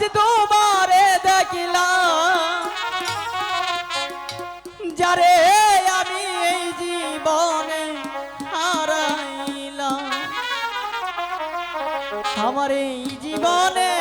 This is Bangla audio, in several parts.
আজ তোমারে দেখিলাম। যারে আমি এই জীবনে হারাইলাম। আমার এই জীবনে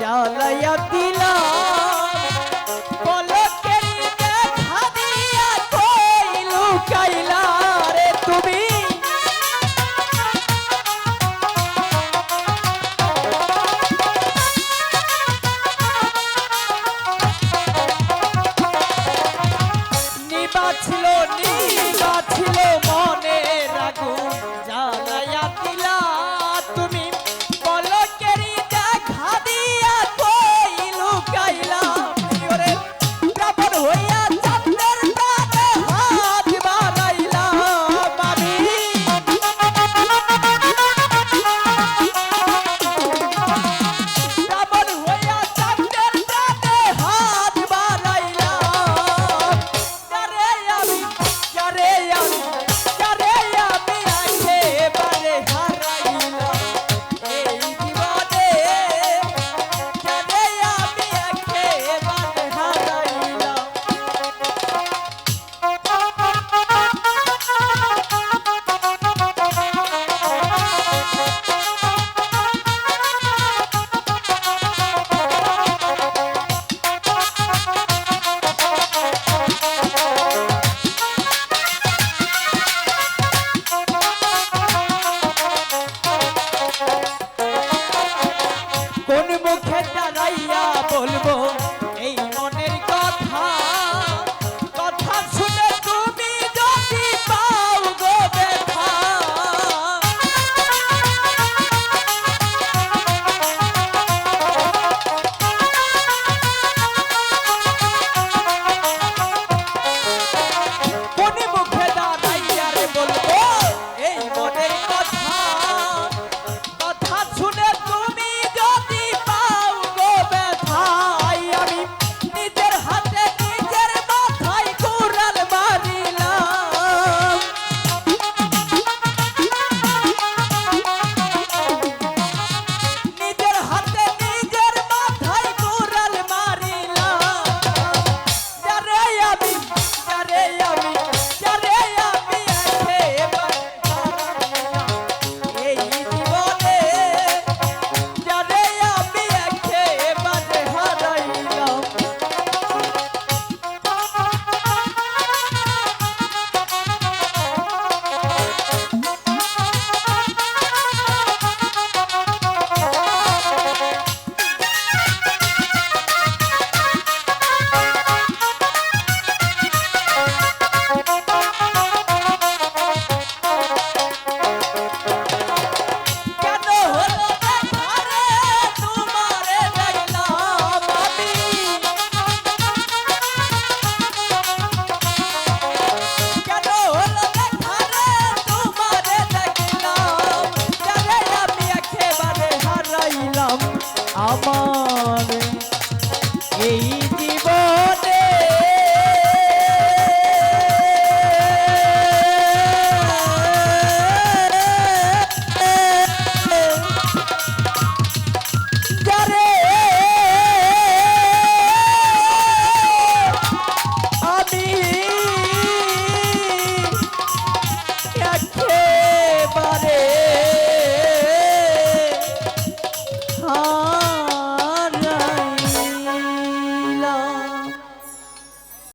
জলয়া দিলা